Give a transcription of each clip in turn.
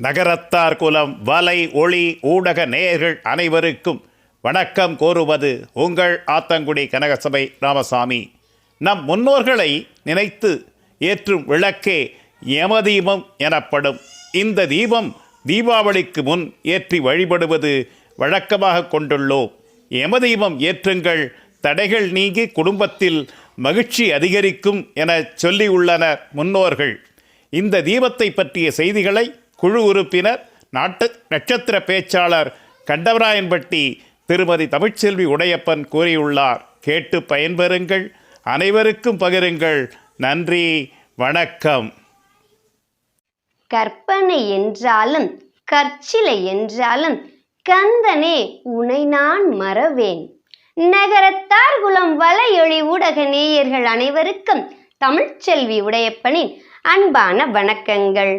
நகரத்தார் குலம் வலை ஒளி ஊடக நேயர்கள் அனைவருக்கும் வணக்கம் கோருவது உங்கள் ஆத்தங்குடி கனகசபை ராமசாமி. நம் முன்னோர்களை நினைத்து ஏற்றும் விளக்கே யமதீபம் எனப்படும். இந்த தீபம் தீபாவளிக்கு முன் ஏற்றி வழிபடுவது வழக்கமாக கொண்டுள்ளோம். யமதீபம் ஏற்றுங்கள். தடைகள் நீங்கி குடும்பத்தில் மகிழ்ச்சி அதிகரிக்கும் என சொல்லியுள்ளனர் முன்னோர்கள். இந்த தீபத்தை பற்றிய செய்திகளை குழு உறுப்பினர் நாட்டு நட்சத்திர பேச்சாளர் கண்டவராயன்பட்டி திருமதி தமிழ்ச்செல்வி உடையப்பன் கூறியுள்ளார். கேட்டு பயன்பெறுங்கள் அனைவருக்கும் பகிருங்கள். நன்றி வணக்கம். கற்பனை என்றாலும் கற்சிலை என்றாலும் கந்தனே உனை நான் மறவேன். நகரத்தார் குலம் வலையொளி ஊடக நேயர்கள் அனைவருக்கும் தமிழ்ச்செல்வி உடையப்பனின் அன்பான வணக்கங்கள்.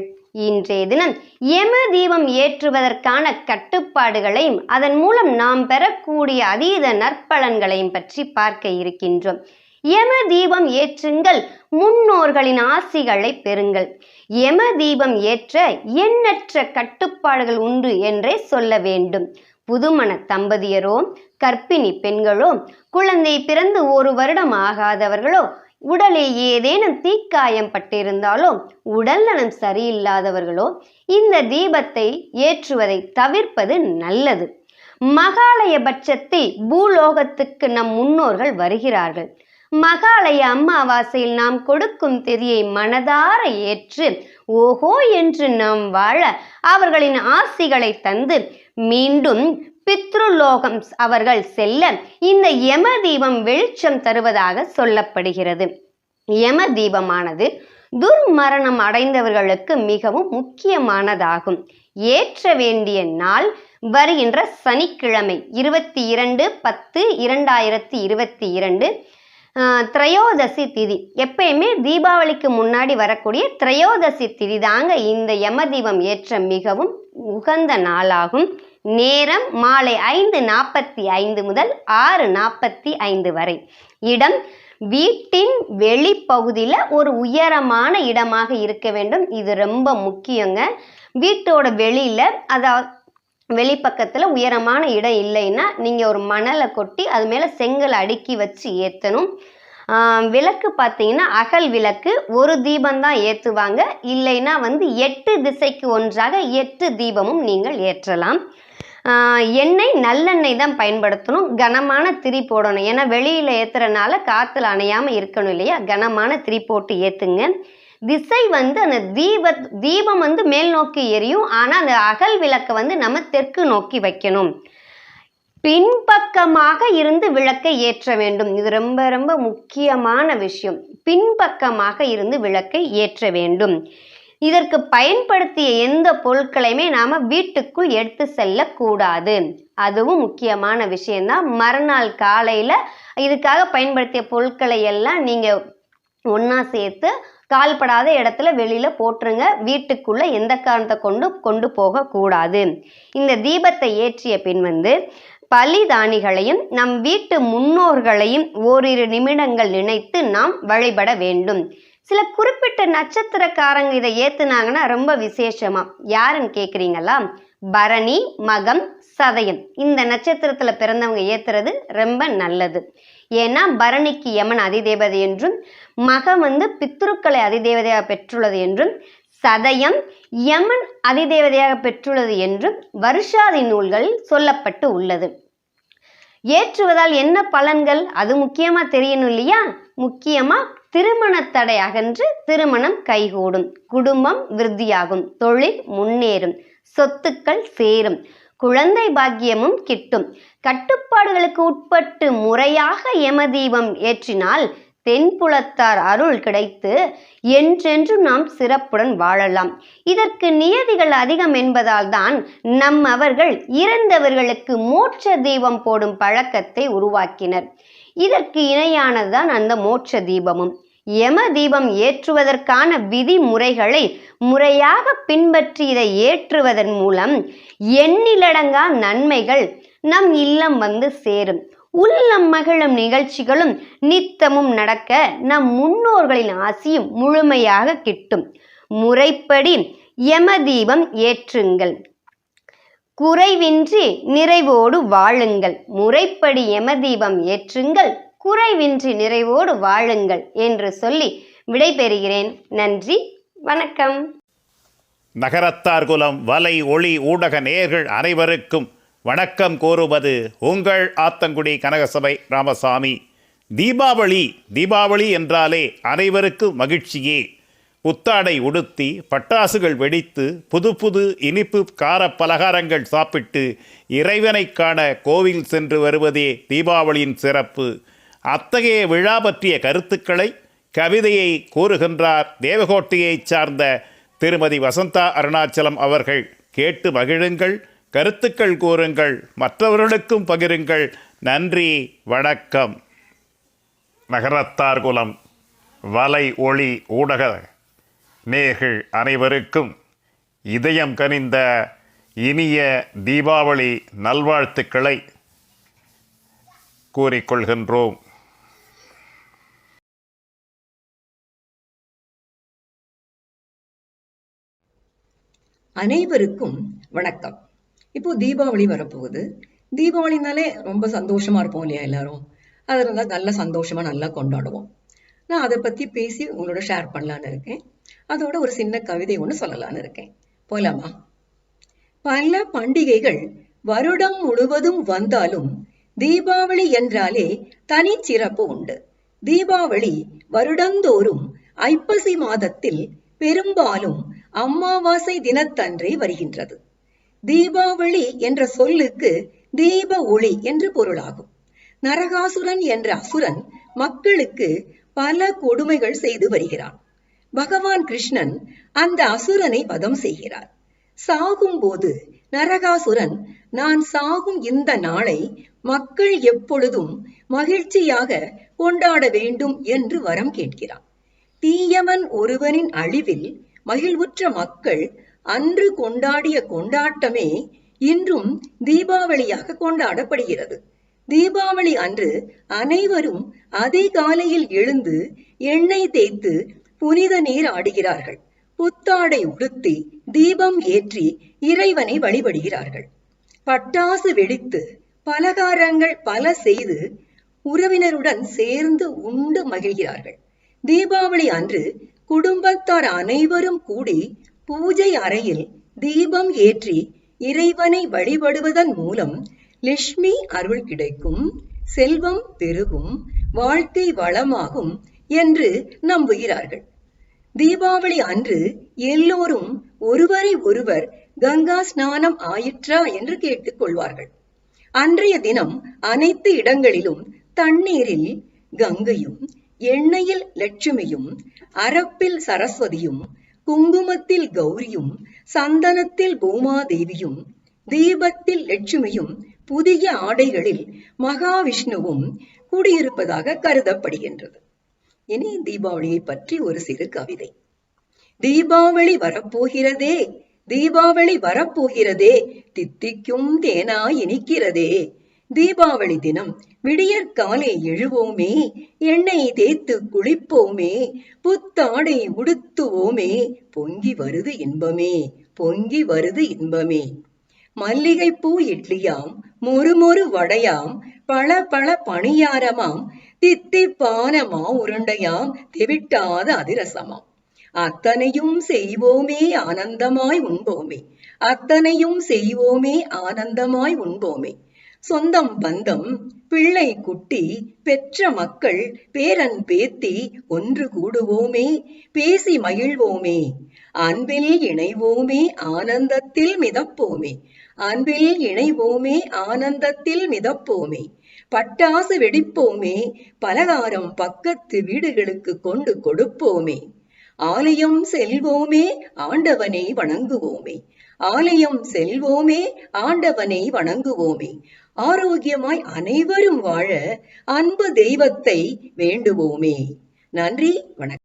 இன்றைய தினம் எம தீபம் ஏற்றுவதற்கான கட்டுப்பாடுகளையும் அதன் மூலம் நாம் பெறக்கூடிய அதீத நற்பலன்களையும் பற்றி பார்க்க இருக்கின்றோம். யம தீபம் ஏற்றுங்கள் முன்னோர்களின் ஆசிகளை பெறுங்கள். யம தீபம் ஏற்ற எண்ணற்ற கட்டுப்பாடுகள் உண்டு என்றே சொல்ல வேண்டும். புதுமண தம்பதியரோ கர்ப்பிணி பெண்களோ குழந்தை பிறந்து ஒரு வருடம் ஆகாதவர்களோ உடலே ஏதேனும் தீக்காயம் பட்டிருந்தாலோ உடல் நலம் சரியில்லாதவர்களோ இந்த தீபத்தை ஏற்றுவதை தவிர்ப்பது நல்லது. மகாலய பட்சத்தில் பூலோகத்துக்கு நம் முன்னோர்கள் வருகிறார்கள். மகாலய அம்மாவாசையில் நாம் கொடுக்கும் திதியை மனதார ஏற்று ஓஹோ என்று நாம் வாழ அவர்களின் ஆசிகளை தந்து மீண்டும் பித்ருலோகம் அவர்கள் செல்ல இந்த யம தீபம் வெளிச்சம் தருவதாக சொல்லப்படுகிறது. யம தீபமானது துர்மரணம் அடைந்தவர்களுக்கு மிகவும் முக்கியமானதாகும். ஏற்ற வேண்டிய நாள் வருகின்ற சனிக்கிழமை இருபத்தி இரண்டு பத்து இரண்டாயிரத்தி இருபத்தி இரண்டு திரையோதசி திதி. எப்பயுமே தீபாவளிக்கு முன்னாடி வரக்கூடிய திரையோதசி திதி தாங்க இந்த யமதீபம் ஏற்ற மிகவும் உகந்த நாளாகும். நேரம் மாலை ஐந்து நாற்பத்தி ஐந்து முதல் ஆறு நாற்பத்தி ஐந்து வரை. இடம் வீட்டின் வெளிப்பகுதியில் ஒரு உயரமான இடமாக இருக்க வேண்டும். இது ரொம்ப முக்கியங்க. வீட்டோட வெளியில் அதாவது வெளிப்பக்கத்தில் உயரமான இடம் இல்லைன்னா நீங்கள் ஒரு மணலை கொட்டி அது மேலே செங்கல் அடுக்கி வச்சு ஏற்றணும் விளக்கு பார்த்தீங்கன்னா அகல் விளக்கு ஒரு தீபம்தான் ஏற்றுவாங்க இல்லைன்னா வந்து எட்டு திசைக்கு ஒன்றாக எட்டு தீபமும் நீங்கள் ஏற்றலாம். எண்ணெய் நல்லெண்ணெய் தான் பயன்படுத்தணும். கனமான திரி போடணும். ஏன்னா வெளியில் ஏற்றுறனால காற்றுல அணையாமல் இருக்கணும் இல்லையா? கனமான திரி போட்டு ஏற்றுங்க திசை வந்து அந்த தீப தீபம் வந்து மேல் நோக்கி எரியும். ஆனால் அந்த அகல் விளக்கை வந்து நம்ம தெற்கு நோக்கி வைக்கணும். பின்பக்கமாக இருந்து விளக்கை ஏற்ற வேண்டும். இது ரொம்ப ரொம்ப முக்கியமான விஷயம். பின்பக்கமாக இருந்து விளக்கை ஏற்ற வேண்டும். இதற்கு பயன்படுத்திய எந்த பொருட்களையுமே நாம் வீட்டுக்குள் எடுத்து செல்லக்கூடாது. அதுவும் முக்கியமான விஷயம்தான். மறுநாள் காலையில் இதுக்காக பயன்படுத்திய பொருட்களை எல்லாம் நீங்கள் ஒன்றா சேர்த்து கால்படாத இடத்துல வெளியில் போட்டுருங்க. வீட்டுக்குள்ளே எந்த காரணத்தை கொண்டு கொண்டு போகக்கூடாது. இந்த தீபத்தை ஏற்றிய பின் வந்து பலிதானிகளையும் நம் வீட்டு முன்னோர்களையும் ஓரிரு நிமிடங்கள் நினைத்து நாம் வழிபட வேண்டும். சில குறிப்பிட்ட நட்சத்திரக்காரங்க இதை ஏற்றுனாங்கன்னா ரொம்ப விசேஷமாக யாருன்னு கேட்குறீங்களா பரணி மகம் சதயம். இந்த நட்சத்திரத்தில் பிறந்தவங்க ஏத்துறது ரொம்ப நல்லது. ஏன்னா பரணிக்கு யமன் அதிதேவதை என்றும் மகம் வந்து பித்ருக்களை அதிதேவதையாக பெற்றுள்ளது என்றும் சதயம் யமன் அதிதேவதையாக பெற்றுள்ளது என்றும் வருஷாதி நூல்களில் சொல்லப்பட்டு உள்ளது. ஏற்றுவதால் என்ன பலன்கள்? அது முக்கியமாக தெரியணும் இல்லையா? முக்கியமாக திருமண தடை அகன்று திருமணம் கைகூடும். குடும்பம் விருத்தியாகும். தொழில் முன்னேறும். சொத்துக்கள் சேரும். குழந்தை பாக்கியமும் கிட்டும். கட்டுப்பாடுகளுக்கு உட்பட்டு முறையாக யமதீபம் ஏற்றினால் தென்புலத்தார் அருள் கிடைத்து என்றென்றும் நாம் சிறப்புடன் வாழலாம். இதற்கு நியதிகள் அதிகம் என்பதால் தான் நம் அவர்கள் இறந்தவர்களுக்கு மோட்ச தீபம் போடும் பழக்கத்தை உருவாக்கினர். இதற்கு இணையானதுதான் அந்த மோட்ச தீபமும். யம தீபம் ஏற்றுவதற்கான விதிமுறைகளை முறையாக பின்பற்றி இதை ஏற்றுவதன் மூலம் எண்ணிலடங்கா நன்மைகள் நம் இல்லம் வந்து சேரும். உள்ளம் மகிழும் நிகழ்ச்சிகளும் நித்தமும் நடக்க நம் முன்னோர்களின் ஆசியும் முழுமையாக கிட்டும். முறைப்படி யம தீபம் ஏற்றுங்கள். குறைவின்றி நிறைவோடு வாழுங்கள். முறைப்படி யமதீபம் ஏற்றுங்கள். குறைவின்றி நிறைவோடு வாழுங்கள் என்று சொல்லி விடைபெறுகிறேன். நன்றி வணக்கம். நகரத்தார் குலம் வலை ஒளி ஊடக நேயர்கள் அனைவருக்கும் வணக்கம் கூறுவது உங்கள் ஆத்தங்குடி கனகசபை ராமசாமி. தீபாவளி தீபாவளி என்றாலே அனைவருக்கும் மகிழ்ச்சியே. புத்தாடை உடுத்தி பட்டாசுகள் வெடித்து புது புது இனிப்பு கார பலகாரங்கள் சாப்பிட்டு இறைவனை காண கோவில் சென்று வருவதே தீபாவளியின் சிறப்பு. அத்தகைய விழா பற்றிய கருத்துக்களை கவிதையை கூறுகின்றார் தேவகோட்டையைச் சார்ந்த திருமதி வசந்தா அருணாச்சலம் அவர்கள். கேட்டு மகிழுங்கள் கருத்துக்கள் கூறுங்கள் மற்றவர்களுக்கும் பகிருங்கள். நன்றி வணக்கம். நகரத்தார் குலம் வலை ஒளி ஊடக நேர்கள் அனைவருக்கும் இதயம் கனிந்த இனிய தீபாவளி நல்வாழ்த்துக்களை கூறிக்கொள்கின்றோம். அனைவருக்கும் வணக்கம். இப்போ தீபாவளி வரப்போகுது. தீபாவளினாலே ரொம்ப சந்தோஷமா இருப்போம் இல்லையா எல்லாரும்? அதனால நல்ல சந்தோஷமா நல்லா கொண்டாடுவோம். நான் அதை பத்தி பேசி உங்களோட ஷேர் பண்ணலான்னு இருக்கேன். அதோட ஒரு சின்ன கவிதை ஒன்று சொல்லலான்னு இருக்கேன். போலாமா? பல பண்டிகைகள் வருடம் முழுவதும் வந்தாலும் தீபாவளி என்றாலே தனி சிறப்பு உண்டு. தீபாவளி வருடந்தோறும் ஐப்பசி மாதத்தில் பெரும்பாலும் அமாவாசை தினத்தன்றே வருகின்றது. தீபாவளி என்ற சொல்லுக்கு தீப ஒளி என்று பொருளாகும். நரகாசுரன் என்ற அசுரன் மக்களுக்கு பல கொடுமைகள் செய்து வருகிறான். பகவான் கிருஷ்ணன் அந்த அசுரனை வதம் செய்கிறார். சாகும் போது நரகாசுரன் நான் சாகும் இந்த நாளை மக்கள் எப்பொழுதும் மகிழ்ச்சியாக கொண்டாட வேண்டும் என்று வரம் கேட்கிறான். தீயவன் ஒருவனின் அழிவில் மகிழ்வுற்ற மக்கள் அன்று கொண்டாடிய கொண்டாட்டமே இன்றும் தீபாவளியாக கொண்டாடப்படுகிறது. தீபாவளி அன்று அனைவரும் அதே காலையில் எழுந்து எண்ணெய் தேய்த்து புனித நீர் ஆடுகிறார்கள். புத்தாடை உடுத்தி தீபம் ஏற்றி இறைவனை வழிபடுகிறார்கள். பட்டாசு வெடித்து பலகாரங்கள் பல செய்து உறவினருடன் சேர்ந்து உண்டு மகிழ்கிறார்கள். தீபாவளி அன்று குடும்பத்தார் அனைவரும் கூடி பூஜை அறையில் தீபம் ஏற்றி இறைவனை வழிபடுவதன் மூலம் லட்சுமி அருள் கிடைக்கும் செல்வம் பெருகும் வாழ்க்கை வளமாகும் என்று நம்புகிறார்கள். தீபாவளி அன்று எல்லோரும் ஒருவரை ஒருவர் கங்கா ஸ்நானம் ஆயிற்றா என்று கேட்டுக் கொள்வார்கள். அன்றைய தினம் அனைத்து இடங்களிலும் தண்ணீரில் கங்கையும் எண்ணெயில் லட்சுமியும் அரப்பில் சரஸ்வதியும் குங்குமத்தில் கௌரியும் சந்தனத்தில் பூமாதேவியும் தீபத்தில் லட்சுமியும் புதிய ஆடைகளில் மகாவிஷ்ணுவும் குடியிருப்பதாக கருதப்படுகின்றது. இனி தீபாவளியை பற்றி ஒரு சிறு கவிதை. தீபாவளி வரப்போகிறதே தீபாவளி வரப்போகிறதே தித்திக்கும் தேனா இனிக்கிறதே தீபாவளி தினம் விடியற் காலை எழுவோமே எண்ணெய் தேய்த்து குளிப்போமே புத்தாடை உடுத்துவோமே பொங்கி வருது இன்பமே பொங்கி வருது இன்பமே. மல்லிகைப்பூ இட்லியாம் மொறுமொறு வடையாம் பள பள பணியாரமாம் தித்திப்பான மா உருண்டையாம் தெவிட்டாத அதிரசமாம். அத்தனையும் செய்வோமே ஆனந்தமாய் உண்போமே. அத்தனையும் செய்வோமே ஆனந்தமாய் உண்போமே. சொந்தம் பந்தம் பிள்ளை குட்டி பெற்ற மக்கள் பேரன் பேத்தி ஒன்று கூடுவோமே பேசி மகிழ்வோமே. அன்பில் இணைவோமே ஆனந்தத்தில் மிதப்போமே. அன்பில் இணைவோமே ஆனந்தத்தில் மிதப்போமே. பட்டாசு வெடிப்போமே பலகாரம் பக்கத்து வீடுகளுக்கு கொண்டு கொடுப்போமே. ஆலயம் செல்வோமே ஆண்டவனை வணங்குவோமே. ஆலயம் செல்வோமே ஆண்டவனை வணங்குவோமே. ஆரோக்கியமாய் அனைவரும் வாழ அன்பு தெய்வத்தை வேண்டுவோமே. நன்றி வணக்கம்.